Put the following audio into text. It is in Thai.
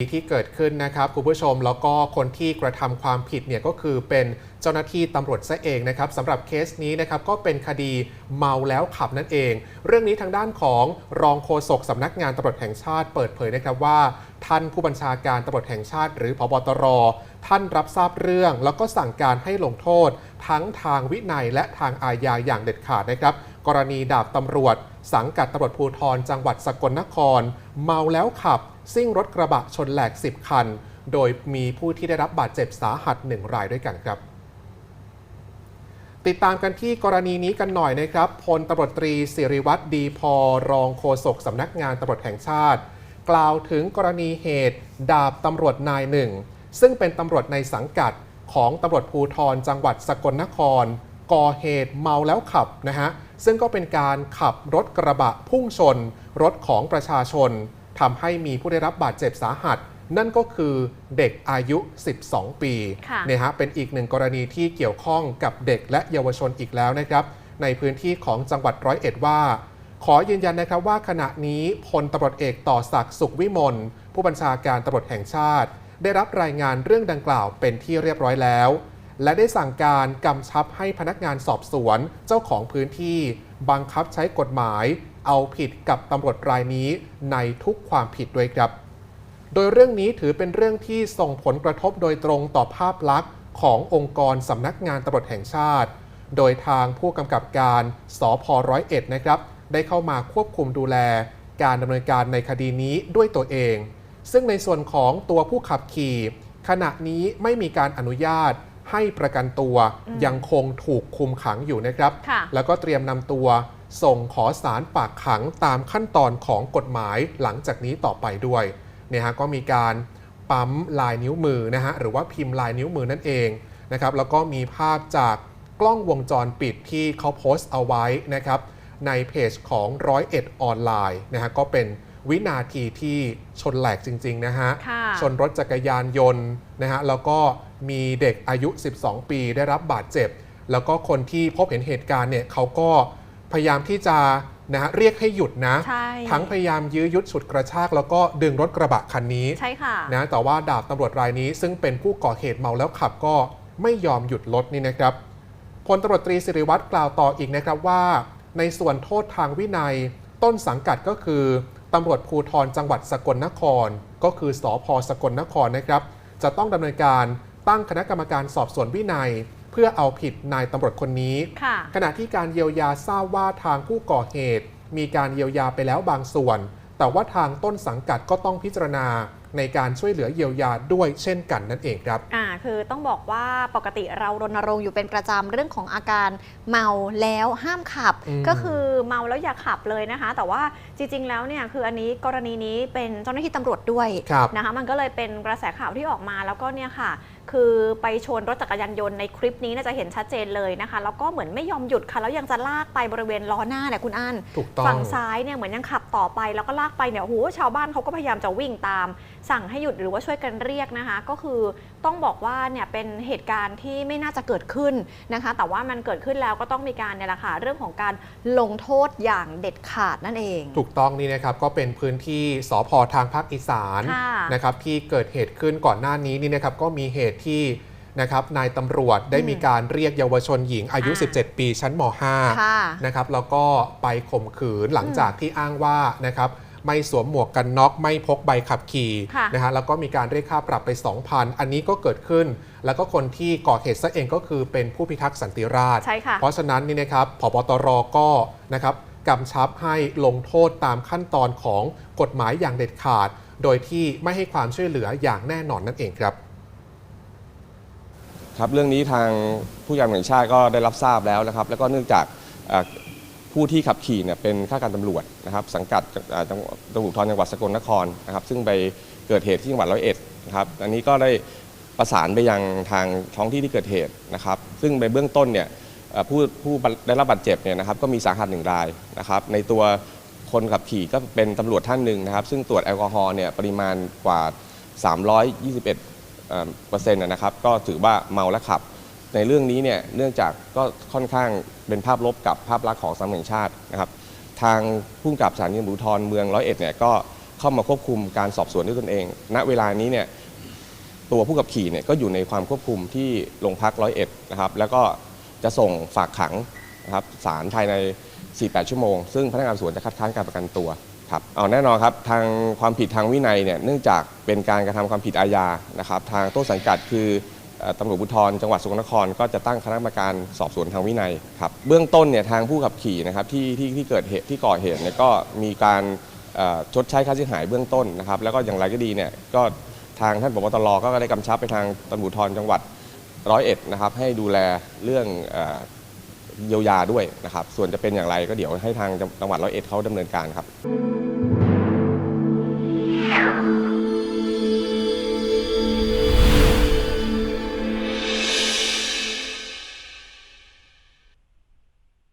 ที่เกิดขึ้นนะครับคุณผู้ชมแล้วก็คนที่กระทำความผิดเนี่ยก็คือเป็นเจ้าหน้าที่ตำรวจซะเองนะครับสำหรับเคสนี้นะครับก็เป็นคดีเมาแล้วขับนั่นเอง เรื่องนี้ทางด้านของรองโฆษกสำนักงานตำรวจแห่งชาติเปิดเผยนะครับว่า ท่านผู้บัญชาการตำรวจแห่งชาติ หรือพบตร ท่านรับทราบเรื่อง แล้วก็สั่งการให้ลงโทษ ทั้งทางวินัยและทางอาญาอย่างเด็ดขาดนะครับกรณีดาบตำรวจ สังกัดตำรวจภูธรจังหวัดสกลนคร เมาแล้วขับ ซิ่งรถกระบะชนแหลก 10 คัน โดยมีผู้ที่ได้รับบาดเจ็บสาหัสหนึ่งรายด้วยกันครับติดตามกันที่กรณีนี้กันหน่อยนะครับพลตำรวจตรีสิริวัตรดีพอรองโฆษกสำนักงานตำรวจแห่งชาติ กล่าวถึงกรณีเหตุ ดาบตำรวจนายหนึ่ง ซึ่งเป็นตำรวจในสังกัดของตำรวจภูธรจังหวัดสกลนคร ก่อเหตุเมาแล้วขับนะฮะซึ่งก็เป็นการขับรถกระบะพุ่งชน รถของประชาชน ทำให้มีผู้ได้รับบาดเจ็บสาหัส นั่นก็คือเด็กอายุ 12 ปีค่ะเนี่ยฮะเป็นอีกหนึ่งกรณีที่เกี่ยวข้องกับเด็กและเยาวชนอีกแล้วนะครับ ในพื้นที่ของจังหวัดร้อยเอ็ดว่า ขอยืนยันนะครับว่าขณะนี้พลตำรวจเอกต่อศักดิ์สุขวิมลผู้บัญชาการตำรวจแห่งชาติ ได้รับรายงานเรื่องดังกล่าวเป็นที่เรียบร้อยแล้ว และได้สั่งการกำชับให้พนักงานสอบสวนเจ้าของพื้นที่ บังคับใช้กฎหมายเอาผิดกับตำรวจรายนี้ในทุกความผิดด้วยครับ โดยเรื่องนี้ถือเป็นเรื่องที่ส่งผลกระทบโดยตรงต่อภาพลักษณ์ขององค์กรสำนักงานตำรวจแห่งชาติ โดยทางผู้กำกับการสพร้อยเอ็ดนะครับ ได้เข้ามาควบคุมดูแล การดำเนินการในคดีนี้ด้วยตัวเอง ซึ่งในส่วนของตัวผู้ขับขี่ ขณะนี้ไม่มีการอนุญาตให้ประกันตัวอืมยังคงถูกคุมขังอยู่นะครับค่ะแล้วก็เตรียมนำตัว ส่งขอสารปากขังตามขั้นตอนของกฎหมายหลังจากนี้ต่อไปด้วยเนี่ยฮะก็มีการปั๊มลายนิ้วมือนะฮะหรือว่าพิมพ์ลายนิ้วมือนั่นเองนะครับแล้วก็มีภาพจากกล้องวงจรปิดที่เขาโพสต์เอาไว้นะครับในเพจของร้อยเอ็ดออนไลน์นะฮะก็เป็นวินาทีที่ชนแหลกจริง ๆ นะฮะค่ะชนรถจักรยานยนต์นะฮะ แล้วก็มีเด็กอายุ 12 ปีได้รับบาดเจ็บ แล้วก็คนที่พบเห็นเหตุการณ์เนี่ยเขาก็ พยายามที่จะนะฮะเรียกให้หยุดนะ ใช่ทั้งพยายามยื้อยุดฉุดกระชากแล้วก็ดึงรถกระบะคันนี้ใช่ค่ะ นะแต่ว่าดาบตำรวจรายนี้ซึ่งเป็นผู้ก่อเหตุเมาแล้วขับก็ไม่ยอมหยุดรถนี่นะครับพลตำรวจตรีสิริวัตรกล่าวต่ออีกนะครับว่า ในส่วนโทษทางวินัย ต้นสังกัดก็คือตำรวจภูธรจังหวัดสกลนคร ก็คือสอพสกลนครนะครับ จะต้องดำเนินการตั้งคณะกรรมการสอบสวนวินัย เพื่อเอาผิดนายตำรวจคนนี้ค่ะขณะที่การเยียวยาทราบว่าทางผู้ก่อเหตุ มีการเยียวยาไปแล้วบางส่วน แต่ว่าทางต้นสังกัดก็ต้องพิจารณาในการช่วยเหลือเยียวยาด้วยเช่นกันนั่นเองครับอ่าคือต้องบอกว่าปกติเรารณรงค์อยู่เป็นประจำเรื่องของอาการเมาแล้วห้ามขับอืมก็คือเมาแล้วอย่าขับเลยนะคะ แต่ว่าจริง ๆ แล้วเนี่ยคืออันนี้กรณีนี้เป็นเจ้าหน้าที่ตำรวจด้วยครับนะคะมันก็เลยเป็นกระแสข่าวที่ออกมาแล้วก็เนี่ยค่ะ คือไปชนรถจักรยานยนต์ในคลิปนี้น่าจะเห็นชัดเจนเลยนะคะ แล้วก็เหมือนไม่ยอมหยุดค่ะแล้วยังจะลากไปบริเวณล้อหน้าเนี่ยคุณอั้นถูกต้องฝั่งซ้ายเนี่ยเหมือนยังขับต่อไปแล้วก็ลากไปเนี่ยโอ้โหชาวบ้านเขาก็พยายามจะวิ่งตาม สั่งให้หยุดหรือว่าช่วยกันเรียกนะคะ ก็คือต้องบอกว่าเนี่ยเป็นเหตุการณ์ที่ไม่น่าจะเกิดขึ้นนะคะ แต่ว่ามันเกิดขึ้นแล้วก็ต้องมีการเนี่ยแหละค่ะเรื่องของการลงโทษอย่างเด็ดขาดนั่นเอง ถูกต้องนี่นะครับก็เป็นพื้นที่สพทางภาคอีสานค่ะนะครับที่เกิดเหตุขึ้นก่อนหน้านี้นี่นะครับก็มีเหตุที่นะครับนายตำรวจได้อืมมีการเรียกเยาวชนหญิงอายุอ่า17 ปีชั้นมค่ะ .5 นะครับแล้วก็ไปข่มขืนหลังจากที่อ้างว่านะครับไม่สวมหมวกกันน็อกไม่พกใบขับขี่ค่ะนะฮะแล้วก็มีการเรียกค่าปรับไป 2,000 อันนี้ก็เกิดขึ้น แล้วก็คนที่ก่อเหตุซะเองก็คือเป็นผู้พิทักษ์สันติราษฎร์ใช่ค่ะเพราะฉะนั้นนี่นะครับผบตรก็นะครับกำชับให้ลงโทษตามขั้นตอนของกฎหมายอย่างเด็ดขาด โดยที่ไม่ให้ความช่วยเหลืออย่างแน่นอนนั่นเองครับ ครับเรื่องนี้ทางผู้การแห่งชาติก็ได้รับทราบแล้วนะครับ แล้วก็เนื่องจากผู้ที่ขับขี่เนี่ยเป็นข้าการตำรวจนะครับ สังกัดจังหวัดตำรวจทรจังหวัดสกลนครนะครับ ซึ่งไปเกิดเหตุที่จังหวัดร้อยเอ็ดนะครับอันนี้ก็ได้ประสานไปยังทางท้องที่ที่เกิดเหตุนะครับ ซึ่งในเบื้องต้นเนี่ยผู้ผู้ได้รับบาดเจ็บเนี่ยนะครับ ก็มีสาหัสหนึ่งรายนะครับ ในตัวคนขับขี่ก็เป็นตำรวจท่านหนึ่งนะครับ ซึ่งตรวจแอลกอฮอล์เนี่ยปริมาณกว่า 321 เอ่อเปอร์เซ็นต์นะครับก็ถือว่าเมาและขับ ในเรื่องนี้เนี่ยเนื่องจากก็ค่อนข้างเป็นภาพลบกับภาพลักษณ์ของสำนักงานชาตินะครับทางผู้กับสถานีตำรวจภูธรเมืองร้อยเอ็ดเนี่ยก็เข้ามาควบคุมการสอบสวนด้วยตนเอง ณเวลานี้เนี่ยตัวผู้ขับขี่เนี่ยก็อยู่ในความควบคุมที่โรงพักร้อยเอ็ดนะครับแล้วก็จะส่งฝากขังนะครับศาลภายใน 48 ชั่วโมง ซึ่งพนักงานสวนจะคัดค้านการประกันตัว ครับเอาแน่นอนครับทางความผิดทางวินัยเนี่ยเนื่องจากเป็นการกระทำความผิดอาญานะครับทางต้นสังกัดคือตำรวจภูธรจังหวัดสกลนคร ก็จะตั้งคณะกรรมการสอบสวนทางวินัยครับเบื้องต้นเนี่ยทางผู้ขับขี่นะครับที่ที่ที่เกิดเหตุที่ก่อเหตุเนี่ยก็มีการชดใช้ค่าเสียหายเบื้องต้นนะครับแล้วก็อย่างไรก็ดีเนี่ยก็ทางท่านผบตรก็ได้กำชับไปทางตำรวจภูธรจังหวัดร้อยเอ็ดนะครับให้ดูแลเรื่องเยียวยาด้วยนะครับส่วนจะเป็นอย่างไรก็เดี๋ยวให้ทางจังหวัดร้อยเอ็ดเขาดำเนินการครับ